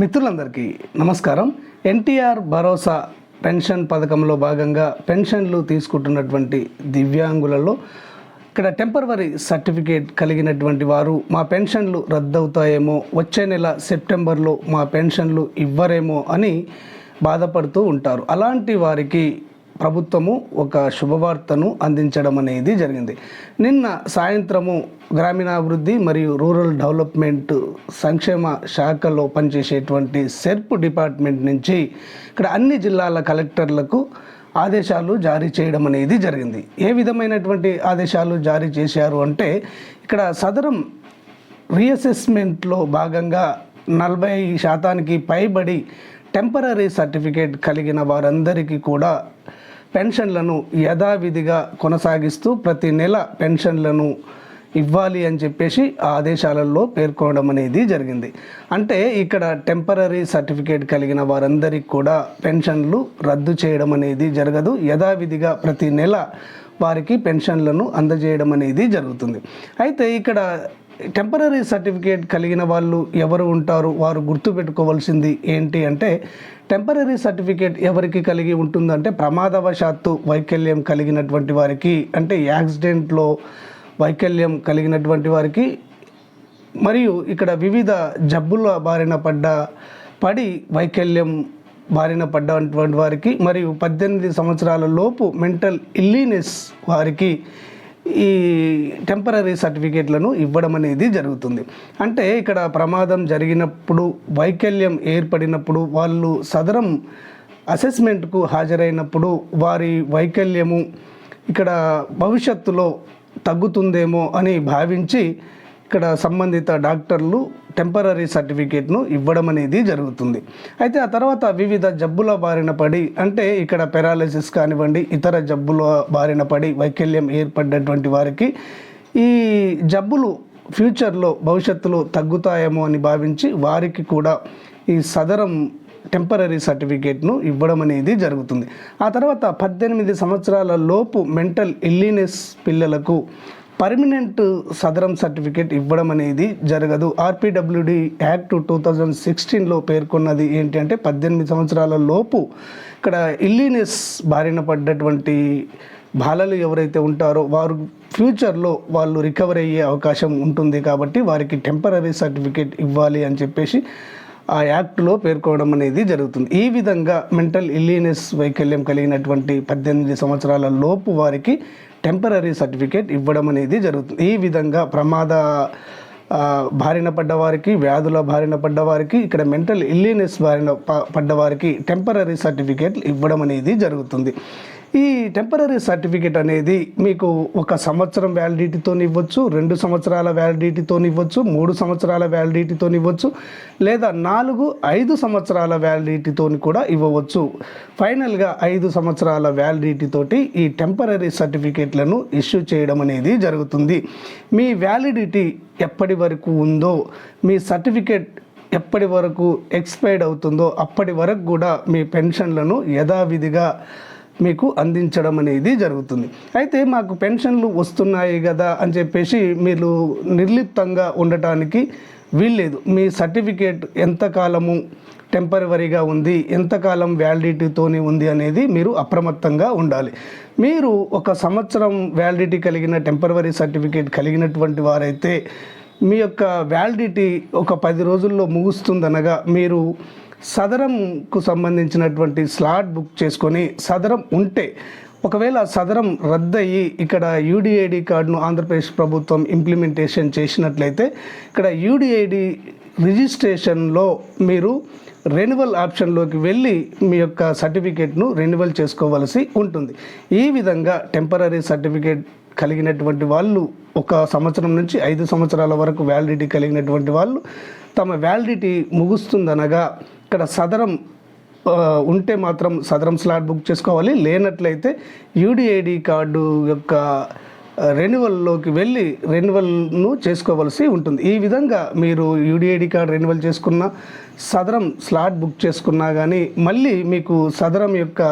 మిత్రులందరికీ నమస్కారం. ఎన్టీఆర్ భరోసా పెన్షన్ పథకంలో భాగంగా పెన్షన్లు తీసుకుంటున్నటువంటి దివ్యాంగులలో ఇక్కడ టెంపరవరీ సర్టిఫికేట్ కలిగినటువంటి వారు మా పెన్షన్లు రద్దవుతాయేమో వచ్చే నెల సెప్టెంబర్లో మా పెన్షన్లు ఇవ్వరేమో అని బాధపడుతూ ఉంటారు. అలాంటి వారికి ప్రభుత్వము ఒక శుభవార్తను అందించడం అనేది జరిగింది. నిన్న సాయంత్రము గ్రామీణాభివృద్ధి మరియు రూరల్ డెవలప్మెంట్ సంక్షేమ శాఖలో పనిచేసేటువంటి సెర్ప్ డిపార్ట్మెంట్ నుంచి ఇక్కడ అన్ని జిల్లాల కలెక్టర్లకు ఆదేశాలు జారీ చేయడం అనేది జరిగింది. ఏ విధమైనటువంటి ఆదేశాలు జారీ చేశారు అంటే ఇక్కడ సదరం రీఅసెస్మెంట్లో భాగంగా నలభై శాతానికి పైబడి టెంపరీ సర్టిఫికేట్ కలిగిన వారందరికీ కూడా పెన్షన్లను యథావిధిగా కొనసాగిస్తూ ప్రతి నెల పెన్షన్లను ఇవ్వాలి అని చెప్పేసి ఆ ఆదేశాలలో పేర్కొనడం అనేది జరిగింది. అంటే ఇక్కడ టెంపరీ సర్టిఫికేట్ కలిగిన వారందరికీ కూడా పెన్షన్లు రద్దు చేయడం అనేది జరగదు. యథావిధిగా ప్రతి నెల వారికి పెన్షన్లను అందజేయడం అనేది జరుగుతుంది. అయితే ఇక్కడ టెంపరీ సర్టిఫికేట్ కలిగిన వాళ్ళు ఎవరు ఉంటారు? వారు గుర్తుపెట్టుకోవాల్సింది ఏంటి అంటే టెంపరీ సర్టిఫికేట్ ఎవరికి కలిగి ఉంటుందంటే ప్రమాదవశాత్తు వైకల్యం కలిగినటువంటి వారికి అంటే యాక్సిడెంట్లో వైకల్యం కలిగినటువంటి వారికి మరియు ఇక్కడ వివిధ జబ్బుల బారిన పడ్డ పడి వైకల్యం బారిన పడ్డటువంటి వారికి మరియు పద్దెనిమిది సంవత్సరాల లోపు మెంటల్ ఇల్లీనెస్ వారికి ఈ టెంపరీ సర్టిఫికేట్లను ఇవ్వడం అనేది జరుగుతుంది. అంటే ఇక్కడ ప్రమాదం జరిగినప్పుడు వైకల్యం ఏర్పడినప్పుడు వాళ్ళు సదరం అసెస్మెంట్కు హాజరైనప్పుడు వారి వైకల్యము ఇక్కడ భవిష్యత్తులో తగ్గుతుందేమో అని భావించి ఇక్కడ సంబంధిత డాక్టర్లు టెంపరీ సర్టిఫికేట్ను ఇవ్వడం అనేది జరుగుతుంది. అయితే ఆ తర్వాత వివిధ జబ్బుల బారిన పడి అంటే ఇక్కడ పెరాలసిస్ కానివ్వండి ఇతర జబ్బుల బారిన పడి వైకల్యం ఏర్పడినటువంటి వారికి ఈ జబ్బులు ఫ్యూచర్లో భవిష్యత్తులో తగ్గుతాయేమో అని భావించి వారికి కూడా ఈ సదరం టెంపరీ సర్టిఫికేట్ను ఇవ్వడం అనేది జరుగుతుంది. ఆ తర్వాత పద్దెనిమిది సంవత్సరాల లోపు మెంటల్ ఇల్లీనెస్ పిల్లలకు పర్మనెంట్ సదరం సర్టిఫికేట్ ఇవ్వడం అనేది జరగదు. ఆర్పిడబ్ల్యూడి యాక్ట్ టూ థౌజండ్ సిక్స్టీన్లో పేర్కొన్నది ఏంటి అంటే పద్దెనిమిది సంవత్సరాల లోపు ఇక్కడ ఇల్లీనెస్ బారిన పడ్డటువంటి బాలలు ఎవరైతే ఉంటారో వారు ఫ్యూచర్లో వాళ్ళు రికవర్ అయ్యే అవకాశం ఉంటుంది కాబట్టి వారికి టెంపరీ సర్టిఫికేట్ ఇవ్వాలి అని చెప్పేసి ఆ యాక్ట్లో పేర్కోవడం అనేది జరుగుతుంది. ఈ విధంగా మెంటల్ ఇల్లీనెస్ వైకల్యం కలిగినటువంటి పద్దెనిమిది సంవత్సరాల లోపు వారికి టెంపరీ సర్టిఫికేట్ ఇవ్వడం అనేది జరుగుతుంది. ఈ విధంగా ప్రమాద బారిన పడ్డవారికి వ్యాధుల బారిన పడ్డవారికి ఇక్కడ మెంటల్ ఇల్లీనెస్ బారిన ప- పడ్డవారికి టెంపరీ సర్టిఫికేట్ ఇవ్వడం అనేది జరుగుతుంది. ఈ టెంపరీ సర్టిఫికేట్ అనేది మీకు ఒక సంవత్సరం వ్యాలిడిటీతో ఇవ్వచ్చు రెండు సంవత్సరాల వ్యాలిడిటీతో ఇవ్వచ్చు మూడు సంవత్సరాల వ్యాలిడిటీతో ఇవ్వచ్చు లేదా నాలుగు ఐదు సంవత్సరాల వ్యాలిడిటీతో కూడా ఇవ్వవచ్చు. ఫైనల్గా ఐదు సంవత్సరాల వ్యాలిడిటీతోటి ఈ టెంపరీ సర్టిఫికేట్లను ఇష్యూ చేయడం అనేది జరుగుతుంది. మీ వ్యాలిడిటీ ఎప్పటి వరకు ఉందో మీ సర్టిఫికేట్ ఎప్పటి వరకు ఎక్స్పైర్డ్ అవుతుందో అప్పటి వరకు కూడా మీ పెన్షన్లను యథావిధిగా మీకు అందించడం అనేది జరుగుతుంది. అయితే మాకు పెన్షన్లు వస్తున్నాయి కదా అని చెప్పేసి మీరు నిర్లిప్తంగా ఉండటానికి వీల్లేదు. మీ సర్టిఫికేట్ ఎంతకాలము టెంపరవరీగా ఉంది ఎంతకాలం వ్యాలిడిటీతోని ఉంది అనేది మీరు అప్రమత్తంగా ఉండాలి. మీరు ఒక సంవత్సరం వ్యాలిడిటీ కలిగిన టెంపరవరీ సర్టిఫికేట్ కలిగినటువంటి వారైతే మీ యొక్క వ్యాలిడిటీ ఒక పది రోజుల్లో ముగుస్తుందనగా మీరు సదరంకు సంబంధించినటువంటి స్లాట్ బుక్ చేసుకొని సదరం ఉంటే ఒకవేళ సదరం రద్దయి ఇక్కడ యూడిఐడి కార్డును ఆంధ్రప్రదేశ్ ప్రభుత్వం ఇంప్లిమెంటేషన్ చేసినట్లయితే ఇక్కడ యూడిఐడి రిజిస్ట్రేషన్లో మీరు రెన్యువల్ ఆప్షన్లోకి వెళ్ళి మీ యొక్క సర్టిఫికేట్ను రెన్యువల్ చేసుకోవలసి ఉంటుంది. ఈ విధంగా టెంపరీ సర్టిఫికేట్ కలిగినటువంటి వాళ్ళు ఒక సంవత్సరం నుంచి ఐదు సంవత్సరాల వరకు వ్యాలిడిటీ కలిగినటువంటి వాళ్ళు. తమ వ్యాలిడిటీ ముగుస్తుందనగా ఇక్కడ సదరం ఉంటే మాత్రం సదరం స్లాట్ బుక్ చేసుకోవాలి. లేనట్లయితే యూడిఐడి కార్డు యొక్క రెన్యువల్లోకి వెళ్ళి రెన్యువల్ను చేసుకోవాల్సి ఉంటుంది. ఈ విధంగా మీరు యూడిఐడి కార్డు రెన్యువల్ చేసుకున్న సదరం స్లాట్ బుక్ చేసుకున్నా కానీ మళ్ళీ మీకు సదరం యొక్క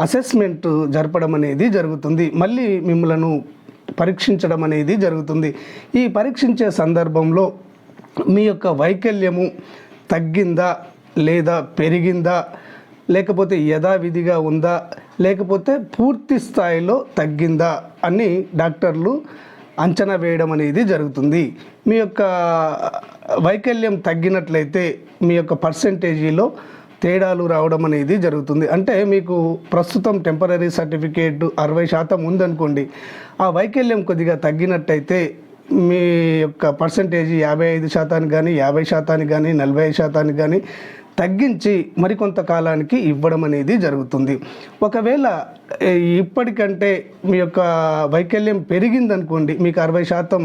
అసెస్మెంట్ జరపడం అనేది జరుగుతుంది. మళ్ళీ మిమ్మలను పరీక్షించడం అనేది జరుగుతుంది. ఈ పరీక్షించే సందర్భంలో మీ యొక్క వైకల్యము తగ్గిందా? లేదా పెరిగిందా? లేకపోతే యథావిధిగా ఉందా? లేకపోతే పూర్తి స్థాయిలో తగ్గిందా? అని డాక్టర్లు అంచనా వేయడం అనేది జరుగుతుంది. మీ యొక్క వైకల్యం తగ్గినట్లయితే మీ యొక్క పర్సంటేజీలో తేడాలు రావడం అనేది జరుగుతుంది. అంటే మీకు ప్రస్తుతం టెంపరీ సర్టిఫికేట్ అరవై శాతం ఉందనుకోండి ఆ వైకల్యం కొద్దిగా తగ్గినట్టయితే మీ యొక్క పర్సంటేజ్ యాభై ఐదు శాతానికి కానీ యాభై శాతానికి కానీ నలభై ఐదు శాతానికి కానీ తగ్గించి మరికొంత కాలానికి ఇవ్వడం అనేది జరుగుతుంది. ఒకవేళ ఇప్పటికంటే మీ యొక్క వైకల్యం పెరిగిందనుకోండి మీకు అరవై శాతం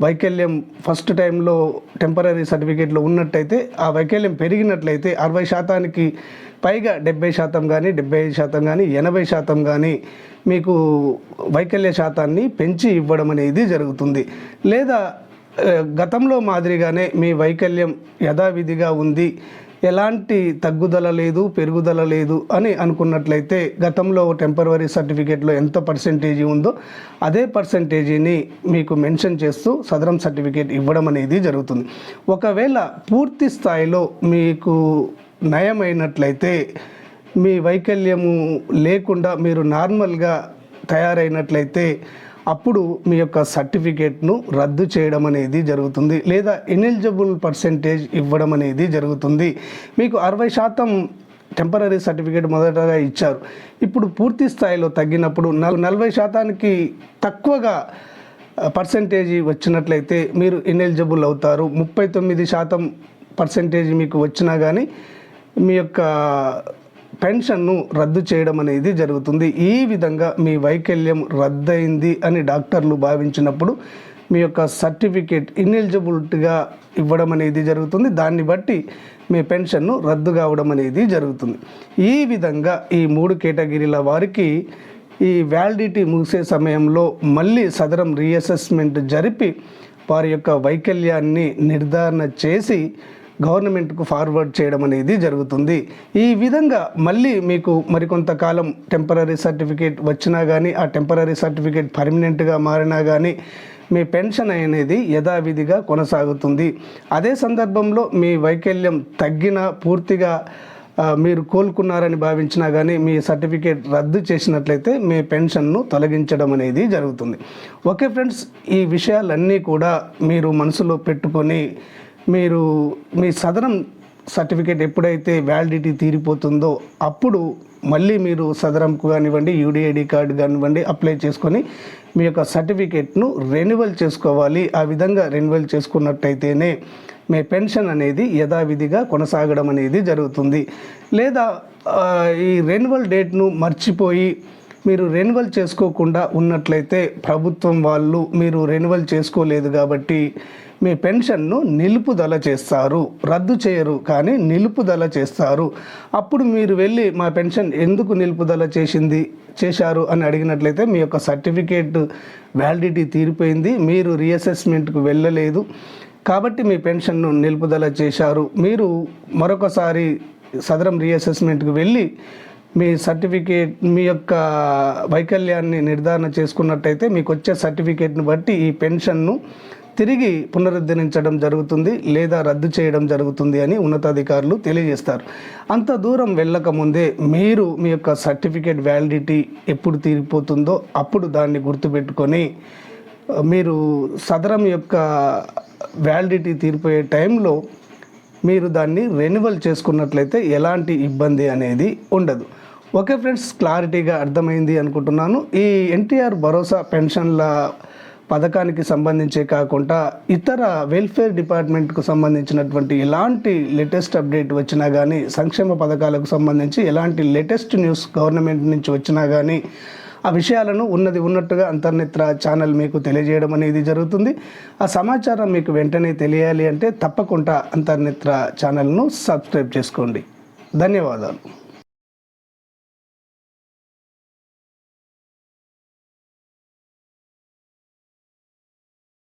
వైకల్యం ఫస్ట్ టైంలో టెంపరీ సర్టిఫికేట్లో ఉన్నట్టయితే ఆ వైకల్యం పెరిగినట్లయితే అరవై శాతానికి పైగా డెబ్బై శాతం కానీ డెబ్బై ఐదు శాతం కానీ ఎనభై శాతం కానీ మీకు వైకల్య శాతాన్ని పెంచి ఇవ్వడం అనేది జరుగుతుంది. లేదా గతంలో మాదిరిగానే మీ వైకల్యం యథావిధిగా ఉంది. ఎలాంటి తగ్గుదల లేదు పెరుగుదల లేదు అని అనుకున్నట్లయితే గతంలో టెంపరవరీ సర్టిఫికేట్లో ఎంత పర్సెంటేజీ ఉందో అదే పర్సెంటేజీని మీకు మెన్షన్ చేస్తూ సదరం సర్టిఫికేట్ ఇవ్వడం అనేది జరుగుతుంది. ఒకవేళ పూర్తి స్థాయిలో మీకు నయమైనట్లయితే మీ వైకల్యము లేకుండా మీరు నార్మల్గా తయారైనట్లయితే అప్పుడు మీ యొక్క సర్టిఫికేట్ను రద్దు చేయడం అనేది జరుగుతుంది లేదా ఎలిజిబుల్ పర్సెంటేజ్ ఇవ్వడం అనేది జరుగుతుంది. మీకు అరవై శాతం టెంపరీ సర్టిఫికేట్ మొదటగా ఇచ్చారు. ఇప్పుడు పూర్తి స్థాయిలో తగ్గినప్పుడు నల్ నలభై శాతానికి తక్కువగా పర్సెంటేజీ వచ్చినట్లయితే మీరు ఇనెలిజిబుల్ అవుతారు. ముప్పై తొమ్మిది శాతం పర్సెంటేజ్ మీకు వచ్చినా కానీ మీ యొక్క పెన్షన్ను రద్దు చేయడం అనేది జరుగుతుంది. ఈ విధంగా మీ వైకల్యం రద్దయింది అని డాక్టర్లు భావించినప్పుడు మీ యొక్క సర్టిఫికేట్ ఇన్ఎలిజిబిలిటీగా ఇవ్వడం అనేది జరుగుతుంది. దాన్ని బట్టి మీ పెన్షన్ను రద్దు కావడం అనేది జరుగుతుంది. ఈ విధంగా ఈ మూడు కేటగిరీల వారికి ఈ వ్యాలిడిటీ ముగిసే సమయంలో మళ్ళీ సదరం రీఅసెస్మెంట్ జరిపి వారి యొక్క వైకల్యాన్ని నిర్ధారణ చేసి గవర్నమెంట్కు ఫార్వర్డ్ చేయడం అనేది జరుగుతుంది. ఈ విధంగా మళ్ళీ మీకు మరికొంతకాలం టెంపరీ సర్టిఫికేట్ వచ్చినా కానీ ఆ టెంపరీ సర్టిఫికేట్ పర్మనెంట్గా మారినా కానీ మీ పెన్షన్ అనేది యథావిధిగా కొనసాగుతుంది. అదే సందర్భంలో మీ వైకల్యం తగ్గిన పూర్తిగా మీరు కోలుకున్నారని భావించినా కానీ మీ సర్టిఫికేట్ రద్దు చేసినట్లయితే మీ పెన్షన్ను తొలగించడం అనేది జరుగుతుంది. ఓకే ఫ్రెండ్స్ ఈ విషయాలన్నీ కూడా మీరు మనసులో పెట్టుకొని మీరు మీ సదరం సర్టిఫికేట్ ఎప్పుడైతే వ్యాలిడిటీ తీరిపోతుందో అప్పుడు మళ్ళీ మీరు సదరంకు కానివ్వండి యూడిఐడి కార్డు కానివ్వండి అప్లై చేసుకొని మీ యొక్క సర్టిఫికేట్ను రెన్యువల్ చేసుకోవాలి. ఆ విధంగా రెన్యువల్ చేసుకున్నట్టయితేనే మీ పెన్షన్ అనేది యథావిధిగా కొనసాగడం అనేది జరుగుతుంది. లేదా ఈ రెన్యువల్ డేట్ను మర్చిపోయి మీరు రెన్యువల్ చేసుకోకుండా ఉన్నట్లయితే ప్రభుత్వం వాళ్ళు మీరు రెన్యువల్ చేసుకోలేదు కాబట్టి మీ పెన్షన్ను నిలుపుదల చేస్తారు రద్దు చేయరు కానీ నిలుపుదల చేస్తారు. అప్పుడు మీరు వెళ్ళి మా పెన్షన్ ఎందుకు నిలుపుదల చేసింది చేశారు అని అడిగినట్లయితే మీ యొక్క సర్టిఫికేట్ వ్యాలిడిటీ తీరిపోయింది మీరు రీఅసెస్మెంట్కు వెళ్ళలేదు కాబట్టి మీ పెన్షన్ను నిలుపుదల చేశారు. మీరు మరొకసారి సదరం రీఅసెస్మెంట్కి వెళ్ళి మీ సర్టిఫికేట్ మీ యొక్క వైకల్యాన్ని నిర్ధారణ చేసుకున్నట్టయితే మీకు వచ్చే సర్టిఫికేట్ని బట్టి ఈ పెన్షన్ను తిరిగి పునరుద్ధరించడం జరుగుతుంది లేదా రద్దు చేయడం జరుగుతుంది అని ఉన్నతాధికారులు తెలియజేస్తారు. అంత దూరం వెళ్ళకముందే మీరు మీ యొక్క సర్టిఫికేట్ వ్యాలిడిటీ ఎప్పుడు తీరిపోతుందో అప్పుడు దాన్ని గుర్తుపెట్టుకొని మీరు సదరం యొక్క వ్యాలిడిటీ తీరిపోయే టైంలో మీరు దాన్ని రెన్యువల్ చేసుకున్నట్లయితే ఎలాంటి ఇబ్బంది అనేది ఉండదు. ఓకే ఫ్రెండ్స్ క్లారిటీగా అర్థమైంది అనుకుంటున్నాను. ఈ ఎన్టీఆర్ భరోసా పెన్షన్ల పథకానికి సంబంధించే కాకుండా ఇతర వెల్ఫేర్ డిపార్ట్మెంట్కు సంబంధించినటువంటి ఎలాంటి లేటెస్ట్ అప్డేట్ వచ్చినా కానీ సంక్షేమ పథకాలకు సంబంధించి ఎలాంటి లేటెస్ట్ న్యూస్ గవర్నమెంట్ నుంచి వచ్చినా కానీ ఆ విషయాలను ఉన్నది ఉన్నట్టుగా అంతర్నిత్ర ఛానల్ మీకు తెలియజేయడం అనేది జరుగుతుంది. ఆ సమాచారం మీకు వెంటనే తెలియాలి అంటే తప్పకుండా అంతర్నిత్ర ఛానల్ను సబ్స్క్రైబ్ చేసుకోండి. ధన్యవాదాలు.